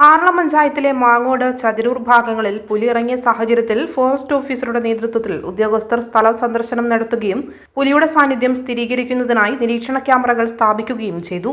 ആറളം പഞ്ചായത്തിലെ മാങ്ങോട് ചതിരൂർ ഭാഗങ്ങളിൽ പുലി ഇറങ്ങിയ സാഹചര്യത്തിൽ ഫോറസ്റ്റ് ഓഫീസറുടെ നേതൃത്വത്തിൽ ഉദ്യോഗസ്ഥർ സ്ഥല സന്ദർശനം നടത്തുകയും പുലിയുടെ സാന്നിധ്യം സ്ഥിരീകരിക്കുന്നതിനായി നിരീക്ഷണ ക്യാമറകൾ സ്ഥാപിക്കുകയും ചെയ്തു.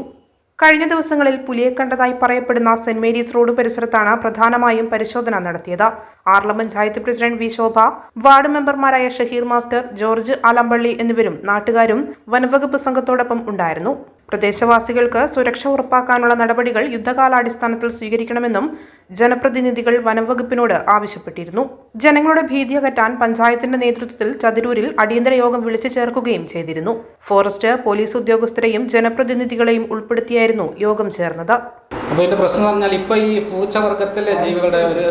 കഴിഞ്ഞ ദിവസങ്ങളിൽ പുലിയെ കണ്ടതായി പറയപ്പെടുന്ന സെന്റ് മേരീസ് റോഡ് പരിസരത്താണ് പ്രധാനമായും പരിശോധന നടത്തിയത്. Aralam panchayat president V Shobha ward മെമ്പർമാരായ ഷഹീർ മാസ്റ്റർ ജോർജ് ആലമ്പള്ളി എന്നിവരും നാട്ടുകാരും വനവകുപ്പ് സംഘത്തോടൊപ്പം ഉണ്ടായിരുന്നു. പ്രദേശവാസികൾക്ക് സുരക്ഷ ഉറപ്പാക്കാനുള്ള നടപടികൾ യുദ്ധകാലാടിസ്ഥാനത്തിൽ സ്വീകരിക്കണമെന്നും ജനപ്രതിനിധികൾ വനംവകുപ്പിനോട് ആവശ്യപ്പെട്ടിരുന്നു. ജനങ്ങളുടെ ഭീതി അകറ്റാൻ പഞ്ചായത്തിന്റെ നേതൃത്വത്തിൽ ചതിരൂരിൽ അടിയന്തര യോഗം വിളിച്ചു ചേർക്കുകയും ചെയ്തിരുന്നു. ഫോറസ്റ്റ് പോലീസ് ഉദ്യോഗസ്ഥരെയും ജനപ്രതിനിധികളെയും ഉൾപ്പെടുത്തിയായിരുന്നു യോഗം ചേർന്നത്. അപ്പോൾ ഇതിന്റെ പ്രശ്നം എന്ന് പറഞ്ഞാൽ ഇപ്പോൾ ഈ പൂച്ചവർഗത്തിലെ ജീവികളുടെ ഒരു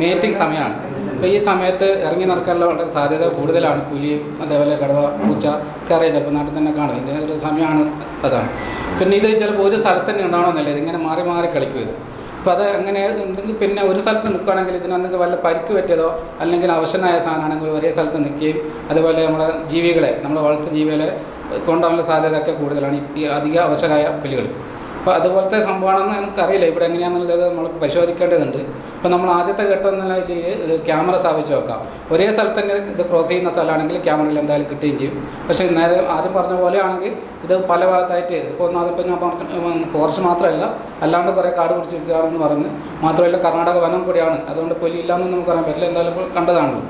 മേറ്റിംഗ് സമയമാണ്. അപ്പോൾ ഈ സമയത്ത് ഇറങ്ങി നടക്കാനുള്ള വളരെ സാധ്യത കൂടുതലാണ്. പുലിയും അതേപോലെ കടവ പൂച്ച ഒക്കെ അറിയാം നാട്ടിൽ തന്നെ കാണും. ഇതിന്റെ ഒരു സമയമാണ് അതാണ്. പിന്നെ ഇത് ചിലപ്പോൾ ഒരു സ്ഥലത്ത് തന്നെ ഉണ്ടാവണമെന്നില്ല. ഇതിങ്ങനെ മാറി മാറി കളിക്കും ഇത്. അപ്പോൾ അത് അങ്ങനെ എന്തെങ്കിലും പിന്നെ ഒരു സ്ഥലത്ത് നിൽക്കുകയാണെങ്കിൽ ഇതിനൊന്നെങ്കിൽ വല്ല പരിക്ക് പറ്റിയതോ അല്ലെങ്കിൽ അവശനായ സാധനമാണെങ്കിൽ ഒരേ സ്ഥലത്ത് നിൽക്കുകയും അതുപോലെ നമ്മുടെ ജീവികളെ നമ്മൾ വളർത്തു ജീവികളെ കൊണ്ടുപോകാനുള്ള സാധ്യതയൊക്കെ കൂടുതലാണ് ഈ അധിക അവശരായ പുലികൾ. അപ്പോൾ അതുപോലത്തെ സംഭവമാണെന്ന് എനിക്കറിയില്ല. ഇവിടെ എങ്ങനെയാണെന്നുള്ളത് നമ്മൾ പരിശോധിക്കേണ്ടതുണ്ട്. ഇപ്പം നമ്മൾ ആദ്യത്തെ ഘട്ടം എന്നുള്ള രീതിയിൽ ക്യാമറ സ്ഥാപിച്ച് വെക്കാം. ഒരേ സ്ഥലത്ത് തന്നെ ഇത് ക്രോസ് ചെയ്യുന്ന സ്ഥലമാണെങ്കിൽ ക്യാമറയിൽ എന്തായാലും കിട്ടുകയും ചെയ്യും. പക്ഷേ നേരെ ആദ്യം പറഞ്ഞ പോലെ ആണെങ്കിൽ ഇത് പല ഭാഗത്തായിട്ട് ഇപ്പോൾ അതിപ്പോൾ ഞാൻ പറഞ്ഞു ഫോറസ്റ്റ് മാത്രമല്ല അല്ലാണ്ട് കുറേ കാട് പിടിച്ചിരിക്കുകയാണെന്ന് പറഞ്ഞ് മാത്രമല്ല കർണാടക വനം കൂടിയാണ്. അതുകൊണ്ട് പുലി ഇല്ലാന്ന് നമുക്ക് പറയാൻ പറ്റില്ല എന്തായാലും കണ്ടതാണല്ലോ.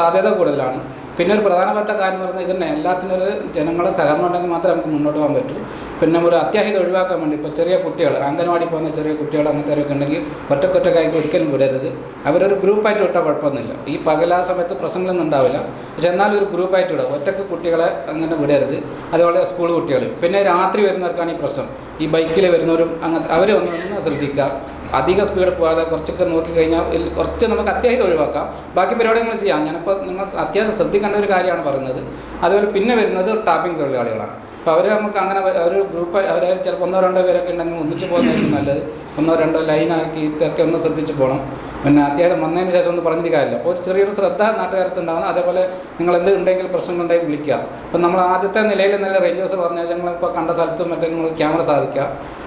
സാധ്യത കൂടുതലാണ്. പിന്നെ ഒരു പ്രധാനപ്പെട്ട കാര്യം എന്ന് പറഞ്ഞാൽ ഇതിന് എല്ലാത്തിനും ഒരു ജനങ്ങളുടെ സഹകരണം ഉണ്ടെങ്കിൽ മാത്രമേ നമുക്ക് മുന്നോട്ട് പോകാൻ പറ്റൂ. പിന്നെ ഒരു അത്യാഹിതം ഒഴിവാക്കാൻ വേണ്ടി ഇപ്പോൾ ചെറിയ കുട്ടികൾ അംഗൻവാടി പോകുന്ന ചെറിയ കുട്ടികൾ അങ്ങനത്തെ ഉണ്ടെങ്കിൽ ഒറ്റക്കൊറ്റക്കായിട്ട് ഒരിക്കലും വിടരുത്. അവരൊരു ഗ്രൂപ്പായിട്ട് വിട്ടാൽ കുഴപ്പമൊന്നുമില്ല. ഈ പകലാ സമയത്ത് പ്രശ്നങ്ങളൊന്നും ഉണ്ടാവില്ല. പക്ഷെ എന്നാലും ഒരു ഗ്രൂപ്പായിട്ട് വിടുക. ഒറ്റയ്ക്ക് കുട്ടികളെ അങ്ങനെ വിടരുത്. അതുപോലെ സ്കൂൾ കുട്ടികൾ. പിന്നെ രാത്രി വരുന്നവർക്കാണ് ഈ പ്രശ്നം. ഈ ബൈക്കിൽ വരുന്നവരും അങ്ങനത്തെ അവരെ ഒന്ന് ശ്രദ്ധിക്കുക. അധിക സ്പീഡ് പോകാതെ കുറച്ചൊക്കെ നോക്കിക്കഴിഞ്ഞാൽ കഴിഞ്ഞാൽ കുറച്ച് നമുക്ക് അത്യാവശ്യം ഒഴിവാക്കാം. ബാക്കി പരിപാടികൾ ചെയ്യാം. ഞാനിപ്പോൾ നിങ്ങൾ അത്യാവശ്യം ശ്രദ്ധിക്കേണ്ട ഒരു കാര്യമാണ് പറയുന്നത്. അതുപോലെ പിന്നെ വരുന്നത് ടാപ്പിംഗ് തൊഴിലാളികളാണ്. അപ്പോൾ അവർ നമുക്ക് അങ്ങനെ ഒരു ഗ്രൂപ്പ് അവർ ചിലപ്പോൾ ഒന്നോ രണ്ടോ പേരൊക്കെ ഉണ്ടെങ്കിൽ ഒന്നിച്ച് പോകുന്നതായിരിക്കും നല്ലത്. ഒന്നോ രണ്ടോ ലൈനാക്കി ഇതൊക്കെ ഒന്ന് ശ്രദ്ധിച്ച് പോകണം. പിന്നെ അത്യാവശ്യം വന്നതിന് ശേഷം ഒന്ന് പറഞ്ഞു കാര്യമില്ല. അപ്പോൾ ഒരു ചെറിയൊരു ശ്രദ്ധ നാട്ടുകാരത്ത് ഉണ്ടാവണം അതേപോലെ നിങ്ങൾ എന്ത് ഉണ്ടെങ്കിൽ പ്രശ്നങ്ങളുണ്ടെങ്കിൽ വിളിക്കുക. അപ്പം നമ്മൾ ആദ്യത്തെ നിലയിൽ നല്ല റേഞ്ചേഴ്സ് പറഞ്ഞാൽ ഞങ്ങളിപ്പോൾ കണ്ട സ്ഥലത്തും മറ്റേ ക്യാമറ സാധിക്കുക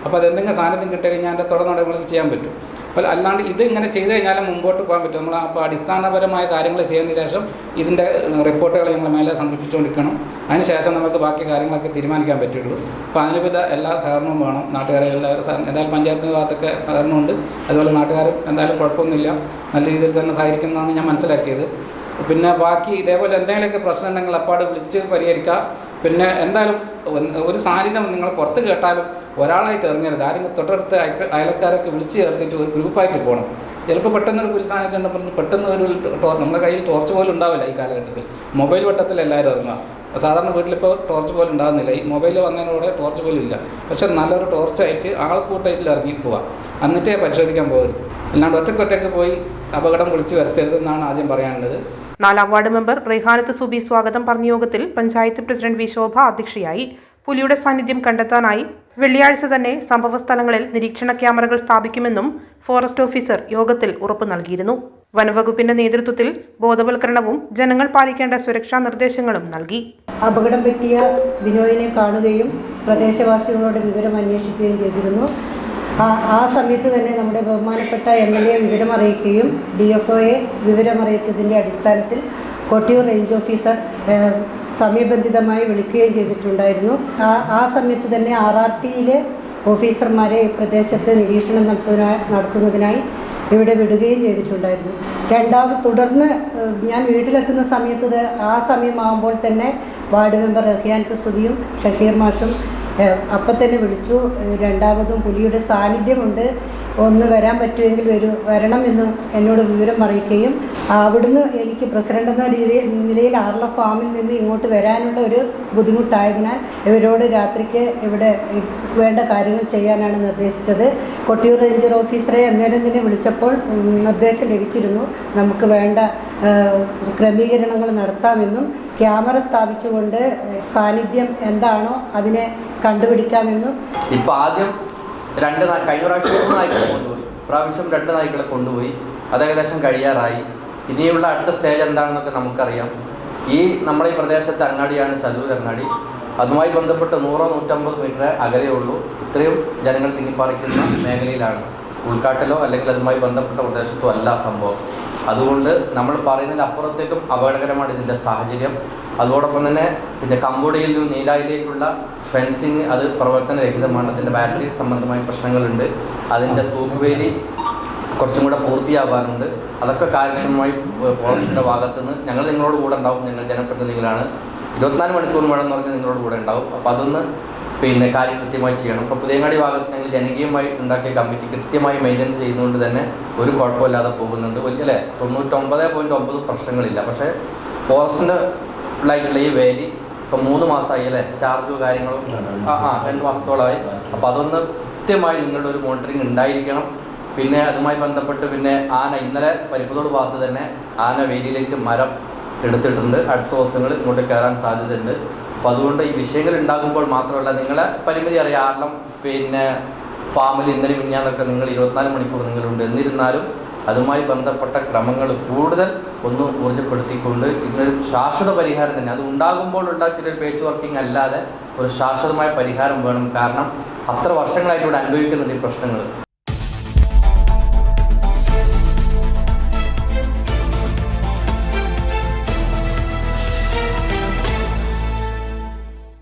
അപ്പോൾ അതെന്തെങ്കിലും സാന്നിധ്യം ഞാൻ അതിന്റെ തുടർ നടപടികൾ ചെയ്യാൻ പറ്റും. അപ്പോൾ അല്ലാണ്ട് ഇത് ഇങ്ങനെ ചെയ്ത് കഴിഞ്ഞാൽ മുമ്പോട്ട് പോകാൻ പറ്റും. നമ്മൾ അപ്പോൾ അടിസ്ഥാനപരമായ കാര്യങ്ങൾ ചെയ്തതിന് ശേഷം ഇതിന്റെ റിപ്പോർട്ടുകൾ ഞങ്ങൾ മേലെ സമർപ്പിച്ചുകൊണ്ടിരിക്കണം അതിന് ശേഷം നമുക്ക് ബാക്കി കാര്യങ്ങളൊക്കെ തീരുമാനിക്കാൻ പറ്റുള്ളൂ. അപ്പോൾ അതിനുവിധ എല്ലാ സഹകരണവും വേണം. നാട്ടുകാരെ എല്ലാവരും ഏതായാലും പഞ്ചായത്തിന്റെ ഭാഗത്തൊക്കെ സഹകരണമുണ്ട്. അതുപോലെ നാട്ടുകാരും എന്തായാലും കുഴപ്പമൊന്നുമില്ല. നല്ല രീതിയിൽ തന്നെ സഹകരിക്കുന്നതാണ് ഞാൻ മനസ്സിലാക്കിയത്. പിന്നെ ബാക്കി ഇതേപോലെ എന്തെങ്കിലുമൊക്കെ പ്രശ്നം ഉണ്ടെങ്കിൽ അപ്പാട് വിളിച്ച് പരിഹരിക്കുക പിന്നെ എന്തായാലും ഒരു സാന്നിധ്യം നിങ്ങൾ പുറത്ത് കേട്ടാലും ഒരാളായിട്ട് ഇറങ്ങരുത് ആരെങ്കിലും തൊട്ടടുത്ത് അയൽക്കാരൊക്കെ വിളിച്ച് ചേർത്തിട്ട് ഒരു ഗ്രൂപ്പായിട്ട് പോകണം. ചിലപ്പോൾ പെട്ടെന്ന് ഒരു പുലി സാന്നിധ്യം ഉണ്ടെങ്കിൽ പെട്ടെന്ന് ഒരു നമ്മുടെ കയ്യിൽ ടോർച്ച് പോലും ഉണ്ടാവില്ല ഈ കാലഘട്ടത്തിൽ. മൊബൈൽ വട്ടത്തിൽ എല്ലാവരും ഇറങ്ങുക. സാധാരണ വീട്ടിലിപ്പോൾ ടോർച്ച് പോലും ഉണ്ടാകുന്നില്ല ഈ മൊബൈൽ വന്നതിനോടെ ടോർച്ച് പോലും ഇല്ല. പക്ഷെ നല്ലൊരു ടോർച്ചായിട്ട് ആൾക്കൂട്ടത്തിൽ ഇറങ്ങി പോവാം. എന്നിട്ടേ പരിശോധിക്കാൻ പോകരുത് അല്ലാണ്ട് ഒറ്റക്കൊറ്റയ്ക്ക് പോയി അപകടം വിളിച്ച് വരുത്തരുതെന്നാണ് ആദ്യം പറയാനുള്ളത്. നാലാം വാർഡ് മെമ്പർ റെഹാനത്ത് സുബി സ്വാഗതം പറഞ്ഞ യോഗത്തിൽ പഞ്ചായത്ത് പ്രസിഡന്റ് വി ശോഭ അധ്യക്ഷയായി. പുലിയുടെ സാന്നിധ്യം കണ്ടെത്താനായി വെള്ളിയാഴ്ച തന്നെ സംഭവസ്ഥലങ്ങളിൽ നിരീക്ഷണ ക്യാമറകൾ സ്ഥാപിക്കുമെന്നും ഫോറസ്റ്റ് ഓഫീസർ യോഗത്തിൽ ഉറപ്പു നൽകിയിരുന്നു. വനവകുപ്പിന്റെ നേതൃത്വത്തിൽ ബോധവൽക്കരണവും ജനങ്ങൾ പാലിക്കേണ്ട സുരക്ഷാ നിർദ്ദേശങ്ങളും നൽകി. അപകടം പറ്റിയ ബിനോയിനെ കാണുകയും പ്രദേശവാസികളോട് വിവരം അന്വേഷിക്കുകയും ചെയ്തിരുന്നു. ആ സമയത്ത് തന്നെ നമ്മുടെ ബഹുമാനപ്പെട്ട എം എൽ എ വിവരമറിയിക്കുകയും ഡി എഫ് ഒയെ വിവരമറിയിച്ചതിന്റെ അടിസ്ഥാനത്തിൽ കൊട്ടിയൂർ റേഞ്ച് ഓഫീസർ സമയബന്ധിതമായി വിളിക്കുകയും ചെയ്തിട്ടുണ്ടായിരുന്നു. ആ ആ സമയത്ത് തന്നെ ആർ ആർ ടിയിലെ ഓഫീസർമാരെ ഈ പ്രദേശത്ത് നിരീക്ഷണം നടത്തുന്നതിനായി നടത്തുന്നതിനായി ഇവിടെ വിടുകയും ചെയ്തിട്ടുണ്ടായിരുന്നു. രണ്ടാമത് തുടർന്ന് ഞാൻ വീട്ടിലെത്തുന്ന സമയത്ത് ആ സമയമാകുമ്പോൾ തന്നെ വാർഡ് മെമ്പർ റഹിയാൻ സുധിയും ഷഹീർ മാഷും അപ്പം തന്നെ വിളിച്ചു. രണ്ടാമതും പുലിയുടെ സാന്നിധ്യമുണ്ട്. ഒന്ന് വരാൻ പറ്റുമെങ്കിൽ വരൂ വരണമെന്ന് എന്നോട് വിവരം അറിയിക്കുകയും അവിടുന്ന് എനിക്ക് പ്രസിഡന്റ് എന്ന രീതിയിൽ നിലയിൽ ആർല ഫാമിൽ നിന്ന് ഇങ്ങോട്ട് വരാനുള്ള ഒരു ബുദ്ധിമുട്ടായതിനാൽ ഇവരോട് രാത്രിക്ക് ഇവിടെ വേണ്ട കാര്യങ്ങൾ ചെയ്യാനാണ് നിർദ്ദേശിച്ചത്. കൊട്ടിയൂർ റേഞ്ചർ ഓഫീസറെ അന്നേരം തന്നെ വിളിച്ചപ്പോൾ നിർദ്ദേശം ലഭിച്ചിരുന്നു. നമുക്ക് വേണ്ട ക്രമീകരണങ്ങൾ നടത്താമെന്നും ക്യാമറ സ്ഥാപിച്ചുകൊണ്ട് സാന്നിധ്യം എന്താണോ അതിനെ കണ്ടുപിടിക്കാമെന്നും ഇപ്പൊ ആദ്യം രണ്ട് കഴിഞ്ഞ പ്രാവശ്യം കൊണ്ടുപോയി. പ്രാവശ്യം രണ്ട് നായ്ക്കളെ കൊണ്ടുപോയി. അത് ഏകദേശം കഴിയാറായി. ഇനിയുള്ള അടുത്ത സ്റ്റേജ് എന്താണെന്നൊക്കെ നമുക്കറിയാം. ഈ നമ്മുടെ ഈ പ്രദേശത്തെ അങ്ങാടിയാണ് ചല്ലൂർ അങ്ങാടി. അതുമായി ബന്ധപ്പെട്ട് നൂറോ നൂറ്റമ്പത് മീറ്റർ അകലെയുള്ളൂ ഇത്രയും ജനങ്ങൾ തിങ്ങിപ്പാറിക്കുന്ന മേഖലയിലാണ്. ഉൾക്കാട്ടിലോ അല്ലെങ്കിൽ അതുമായി ബന്ധപ്പെട്ട പ്രദേശത്തോ അല്ല സംഭവം. അതുകൊണ്ട് നമ്മൾ പറയുന്നതിന് അപ്പുറത്തേക്കും അപകടകരമാണ് ഇതിന്റെ സാഹചര്യം. അതോടൊപ്പം തന്നെ പിന്നെ കമ്പോഡിയിൽ നിന്ന് നീലായിലേക്കുള്ള ഫെൻസിങ് അത് പ്രവർത്തനരഹിതമാണ്. അതിന്റെ ബാറ്ററി സംബന്ധമായ പ്രശ്നങ്ങളുണ്ട്. അതിന്റെ തൂക്കുവേലി കുറച്ചും കൂടെ പൂർത്തിയാവാനുണ്ട്. അതൊക്കെ കാര്യക്ഷമമായി ഫോറസ്റ്റിന്റെ ഭാഗത്തുനിന്ന് ഞങ്ങൾ നിങ്ങളോട് കൂടെ ഉണ്ടാവും. ഞങ്ങൾ ജനപ്രതിനിധികളാണ്. ഇരുപത്തിനാല് മണിക്കൂർ വേണം എന്ന് പറഞ്ഞാൽ നിങ്ങളോട് കൂടെ ഉണ്ടാവും. അപ്പോൾ അതൊന്ന് പിന്നെ കാര്യം കൃത്യമായി ചെയ്യണം. ഇപ്പോൾ പുതിയങ്ങാടി ഭാഗത്ത് ഞങ്ങൾ ജനകീയമായി ഉണ്ടാക്കിയ കമ്മിറ്റി കൃത്യമായി മെയിന്റെനൻസ് ചെയ്യുന്നതുകൊണ്ട് തന്നെ ഒരു കുഴപ്പമില്ലാതെ പോകുന്നുണ്ട്. വലിയ അല്ലേ തൊണ്ണൂറ്റൊമ്പത് പോയിന്റ് ഒമ്പത് പ്രശ്നങ്ങളില്ല. പക്ഷേ ഫോറസ്റ്റിന്റെ ഉള്ളായിട്ടുള്ള ഈ വേലി ഇപ്പം മൂന്ന് മാസമായി അല്ലേ? ചാർജും കാര്യങ്ങളും ആ ആ രണ്ട് മാസത്തോളമായി. അപ്പോൾ അതൊന്ന് കൃത്യമായി നിങ്ങളുടെ ഒരു മോണിറ്ററിങ് ഉണ്ടായിരിക്കണം. പിന്നെ അതുമായി ബന്ധപ്പെട്ട് പിന്നെ ആന ഇന്നലെ പരിപ്പതോട് ഭാഗത്ത് തന്നെ ആന വേലിയിലേക്ക് മരം എടുത്തിട്ടുണ്ട്. അടുത്ത ദിവസങ്ങളിൽ ഇങ്ങോട്ട് കയറാൻ സാധ്യതയുണ്ട്. അപ്പോൾ അതുകൊണ്ട് ഈ വിഷയങ്ങൾ ഉണ്ടാകുമ്പോൾ മാത്രമല്ല നിങ്ങളെ പരിമിതി അറിയാം. കാരണം പിന്നെ ഫാമിൽ ഇന്നലെ മിഞ്ഞാന്നൊക്കെ നിങ്ങൾ ഇരുപത്തിനാല് മണിക്കൂർ നിങ്ങളുണ്ട്. എന്നിരുന്നാലും അതുമായി ബന്ധപ്പെട്ട ക്രമങ്ങൾ കൂടുതൽ ഒന്ന് ഊർജപ്പെടുത്തിക്കൊണ്ട് ഇതിനൊരു ശാശ്വത പരിഹാരം തന്നെ. അത് ഉണ്ടാകുമ്പോൾ ഉണ്ടാക്കിയൊരു പേച്ച് വർക്കിംഗ് അല്ലാതെ ഒരു ശാശ്വതമായ പരിഹാരം വേണം. കാരണം അത്ര വർഷങ്ങളായിട്ട് ഇവിടെ അനുഭവിക്കുന്നുണ്ട് ഈ പ്രശ്നങ്ങൾ.